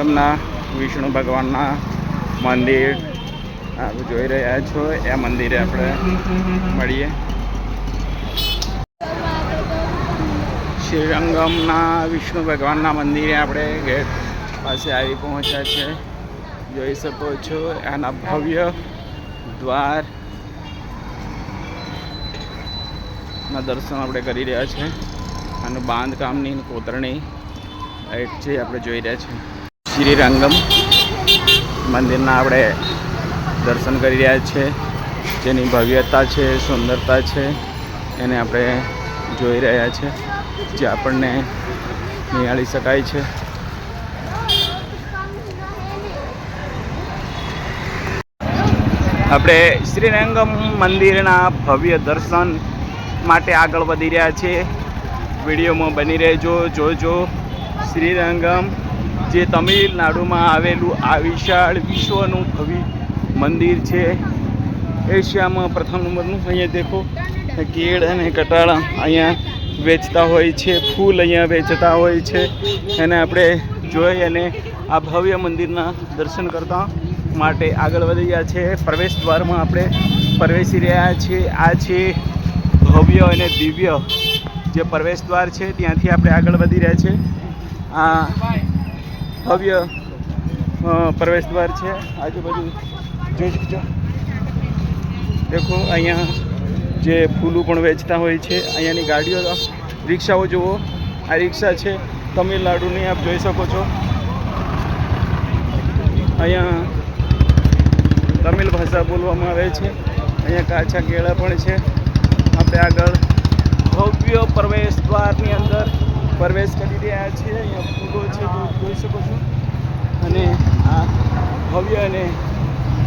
ગામના વિષ્ણુ ભગવાનના મંદિર. આપ જોઈ રહ્યા છો, એ મંદિરે આપણે મળીએ. શ્રીરંગમના વિષ્ણુ ભગવાનના મંદિરે આપણે ગેટ પાસે આવી પહોંચ્યા છે. જોઈ શકો છો, આના ભવ્ય દ્વાર. ના દર્શન આપણે કરી રહ્યા છે. આનું બાંધકામની કોતરણી લાઈટ છે આપણે જોઈ રહ્યા છે શ્રીરંગમ મંદિરના આપણે દર્શન કરી રહ્યા છે. જેની ભવ્યતા છે, સુંદરતા છે, એને આપણે જોઈ રહ્યા છે. જે આપણને નિહાળી શકાય છે. આપણે શ્રીરંગમ મંદિરના ભવ્ય દર્શન માટે આગળ વધી રહ્યા છે વિડીયોમાં બની રહેજો, જોજો. શ્રીરંગમ જે તમિલનાડુમાં આવેલું આ વિશાળ વિશ્વનું ભવ્ય મંદિર છે. એશિયામાં પ્રથમ નંબરનું અહીંયા દેખો. કેળ અને કટાળા અહીંયા વેચતા હોય છે, ફૂલ અહીંયા વેચતા હોય છે. એને આપણે જોઈ અને આ ભવ્ય મંદિરના દર્શન કરતા માટે આગળ વધી ગયા છે. પ્રવેશ દ્વારમાં આપણે પ્રવેશી રહ્યા છીએ. આ છે ભવ્ય અને દિવ્ય જે પ્રવેશ દ્વાર છે, ત્યાંથી આપણે આગળ વધી રહ્યા છે. આ ભવ્ય પ્રવેશ દ્વાર છે. આજુબાજુ જોઈ શકજો દેખો અહીંયા જે ફૂલું પણ વેચતા હોય છે અહીંયાની ગાડીઓ રિક્ષાઓ જુઓ. આ રિક્ષા છે તમિલનાડુની આપ જોઈ શકો છો. અહીંયા તમિલ ભાષા બોલવામાં આવે છે. અહીંયા કાચા કેળા પણ છે. આપણે આગળ ભવ્ય પ્રવેશ દ્વારની અંદર પ્રવેશ કરી રહ્યા છીએ અહીંયા ફૂલો છે, તમે જોઈ શકો છો. અને આ ભવ્ય અને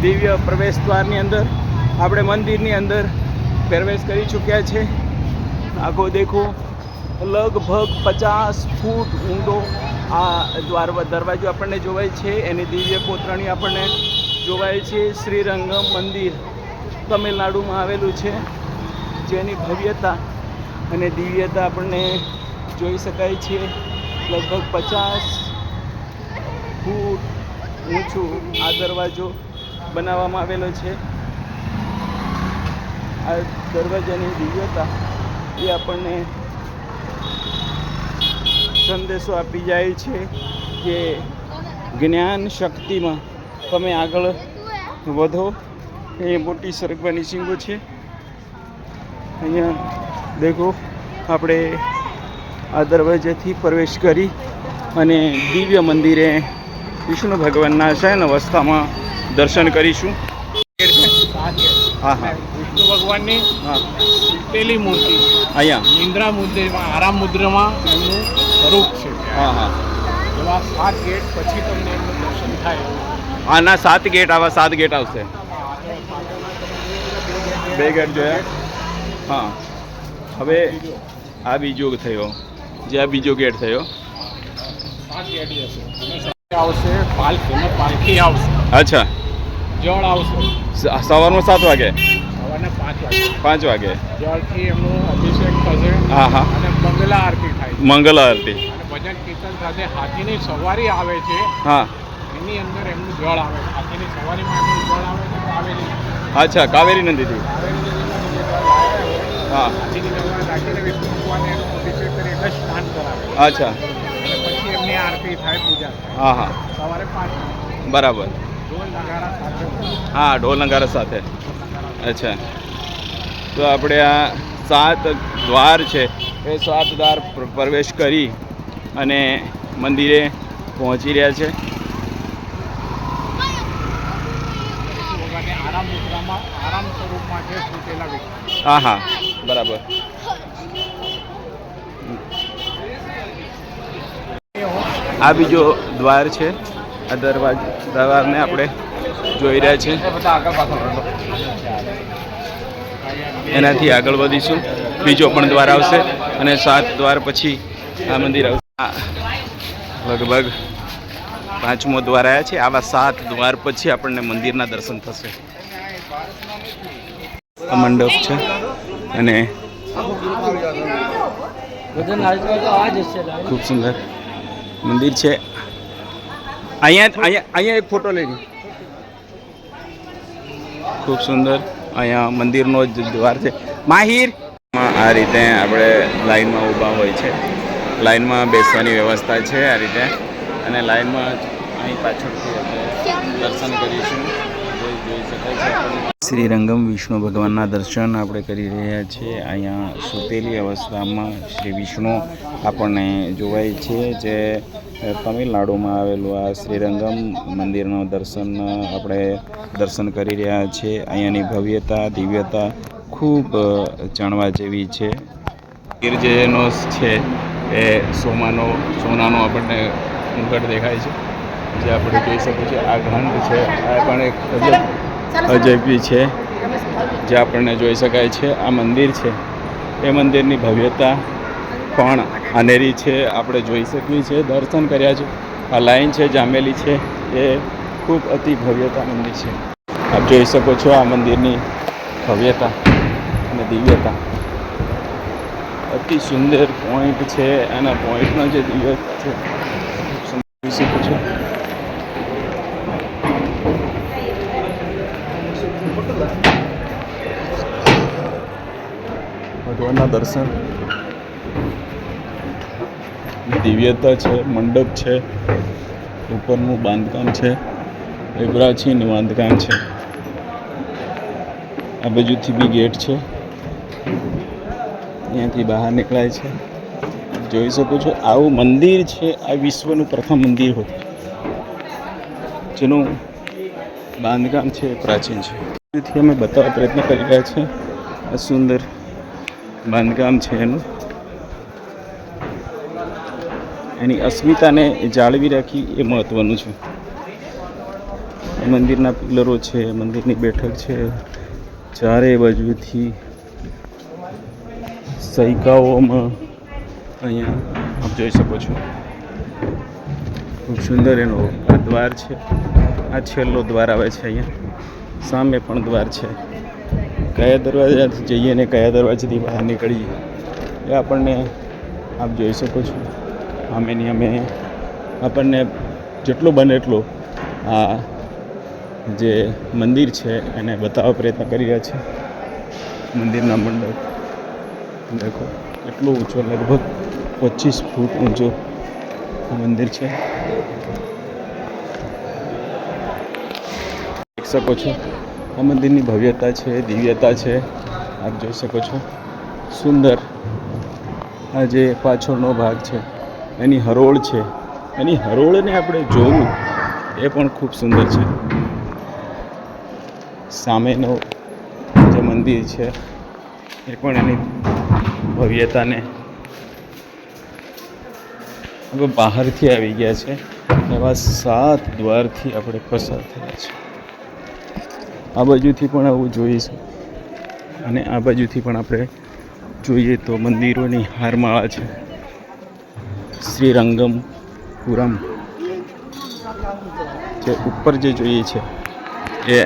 દિવ્ય પ્રવેશ દ્વારની અંદર આપણે મંદિરની અંદર પ્રવેશ કરી ચૂક્યા છે. આખો દેખો, લગભગ પચાસ ફૂટ ઊંડો આ દ્વાર, દરવાજો આપણને જોવાય છે. એની દિવ્ય કોતરણી આપણને જોવાય છે. શ્રીરંગમ મંદિર તમિલનાડુમાં આવેલું છે. જેની ભવ્યતા અને દિવ્યતા આપણને જોઈ શકાય છે. લગભગ પચાસ ફૂટ ઊંચું આ દરવાજો બનાવવામાં આવેલો છે. આ દરવાજાની દિવ્યતા એ આપણને સંદેશો આપી જાય છે કે જ્ઞાન શક્તિમાં તમે આગળ વધો. એ મોટી સરગવાની સિંગો છે. અહીંયા દેખો, આપણે આ દરવાજેથી પ્રવેશ કરી અને દિવ્ય મંદિરે વિષ્ણુ ભગવાનના શયન અવસ્થામાં દર્શન કરીશું. હા હા. વિષ્ણુ ભગવાનની પેલી મૂર્તિ. અહીંયા. ઇન્દ્રા મુદ્રામાં આરામ મુદ્રામાં એમનું સ્વરૂપ છે. હા હા. એવા સાત ગેટ પછી તમને એમનું દર્શન થાય. આના સાત ગેટ આવા સાત ગેટ આવશે. બે ગેટ જોયા? હા. હવે આ બીજો થયો. જે આ બીજો ગેટ થયો. આવશે પાલખી પાલખી આવશે. અચ્છા. જળ આવશે. સવારમાં સાત વાગે? સવારના પાંચ વાગે. પાંચ વાગે. જળથી એમનું અભિષેક થશે હા હા. અને મંગલા આરતી થાય મંગલા આરતી. અને ભજન કીર્તન સાથે હાથીની સવારી આવે છે. હા. એની અંદર એમનું જળ આવે છે. હાથીની સવારીમાં એમનું જળ આવે છે કાવેરી અચ્છા કાવેરી નદીથી. કાવેરી હા. હાથીની સવારી રાખીને વિષ્ણુ ભગવાનને એનો અભિષેક કરી એટલે સ્નાન કરાવે. અચ્છા. પછી એમની આરતી થાય પૂજા હા હા. સવારે પાંચ બરાબર. ઢોલ નગારા સાથે. હા ઢોલ નગારા સાથે. અચ્છા. તો આપણે આ સાત દ્વાર છે એ સાત દ્વાર પ્રવેશ કરી અને મંદિરે પહોંચી રહ્યા છે. આરામ સ્વરૂપમાં છે હા હા. બરાબર. આ બીજો દ્વાર છે. આ દરવાજ દ્વારને આપણે જોઈ રહ્યા છે એનાથી આગળ વધીશું. બીજો પણ દ્વાર આવશે અને સાત દ્વાર પછી આ મંદિર આવશે. લગભગ પાંચમો દ્વાર આવ્યા છે. આવા સાત દ્વાર પછી આપણને મંદિરના દર્શન થશે. આ મંડપ છે અને ખૂબ સુંદર. મંદિર છે. અહીંયા અહીંયા અહીંયા એક ફોટો લઈ ખૂબ સુંદર અહીંયા મંદિરનો જ દ્વાર છે. માહિર. આ રીતે આપણે લાઈનમાં ઊભા હોય છે. લાઈનમાં બેસવાની વ્યવસ્થા છે આ રીતે. અને લાઈનમાં અહીં પાછળથી આપણે દર્શન કરીશું જોઈ જોઈ શકાય છે આપણને શ્રી રંગમ વિષ્ણુ ભગવાનના દર્શન આપણે કરી રહ્યા છીએ. અહીંયા સુતેલી અવસ્થામાં શ્રી વિષ્ણુ આપણને જોવાય છે જે તમિલનાડુમાં આવેલું આ શ્રીરંગમ મંદિરનો દર્શન આપણે દર્શન કરી રહ્યા છીએ. અહીંયાની ભવ્યતા, દિવ્યતા ખૂબ જાણવા જેવી છે. ગીર છે એ સોમાનો, સોનાનો આપણને ઘટ દેખાય છે. જે આપણે જોઈ શકીએ છીએ. આ ઘંટ છે. આ પણ એક અજયબી છે જે આપણને જોઈ શકાય છે આ મંદિર છે. એ મંદિરની ભવ્યતા પણ અનેરી છે આપણે જોઈ શકીએ છીએ દર્શન કર્યા છે. આ લાઈન છે જામેલી છે એ ખૂબ અતિ ભવ્યતા મંદિર છે. આપ જોઈ શકો છો આ મંદિરની ભવ્યતા અને દિવ્યતા. અતિ સુંદર પોઈન્ટ છે એના પોઈન્ટનો જે દિવ્યતા છે ખૂબ સુંદર જોઈ શકો છો. ભગવાનના દર્શન. દિવ્યતા છે, મંડપ છે, ઉપરનું બાંધકામ છે એ પ્રાચીન બાંધકામ છે. આ બાજુથી બી ગેટ છે. અહીંયાથી બહાર નીકળાય છે. જોઈ શકો છો, આવું મંદિર છે, આ વિશ્વનું પ્રથમ મંદિર હોય. જેનું બાંધકામ છે, પ્રાચીન છે. તેથી અમે બતાવવા પ્રયત્ન કરી રહ્યા છીએ. સુંદર બાંધકામ છે એનું. એની અસ્મિતાને જાળવી રાખી એ મહત્ત્વનું છે. મંદિરના પિલરો છે, મંદિરની બેઠક છે, ચારે બાજુથી સૈકાઓમાં અહીંયા આપ જોઈ શકો છો. ખૂબ સુંદર એનો આ દ્વાર છે. આ છેલ્લો દ્વાર આવે છે અહીંયા. સામે પણ દ્વાર છે. કયા દરવાજાથી જઈએ ને કયા દરવાજાથી બહાર નીકળીએ, એ આપણને આપ જોઈ શકો છો. આમેની અમે આપણને જેટલું બને એટલું આ જે મંદિર છે એને બતાવવા પ્રયત્ન કરી રહ્યા છે. મંદિરના મંડપ, દેખો, એટલો ઊંચો, લગભગ પચીસ ફૂટ ઊંચો મંદિર છે. શકો છો. આ મંદિરની ભવ્યતા છે, દિવ્યતા છે. આપ જોઈ શકો છો. સુંદર આ જે પાછળનો ભાગ છે, એની હરોળ છે. એની હરોળને આપણે જોવું એ પણ ખૂબ સુંદર છે. સામેનો જે મંદિર છે, એ પણ એની ભવ્યતાને હવે બહારથી આવી ગયા છે. એવા સાત દ્વારથી આપણે પસાર થયા છે. આ બાજુથી પણ આવું જોઈશું અને આ બાજુથી પણ આપણે જોઈએ તો મંદિરોની હારમાળા છે. શ્રીરંગમ પુરમ જે ઉપર જે જોઈએ છે, એ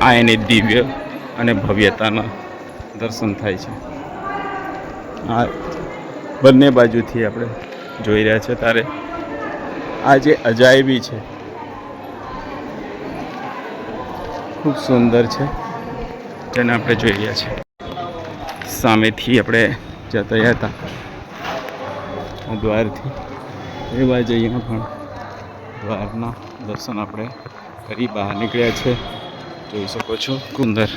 આ એની દિવ્ય અને ભવ્યતાના દર્શન થાય છે. આ બંને બાજુથી આપણે જોઈ રહ્યા છે. ત્યારે આ જે અજાયબી છે ખૂબ સુંદર છે. તેને આપણે જોઈ રહ્યા છીએ. સામેથી આપણે જતા હતા. દ્વારથી. એ બાજુ અહીંયા પણ દ્વારના દર્શન આપણે કરી બહાર નીકળ્યા છે. જોઈ શકો છો. સુંદર.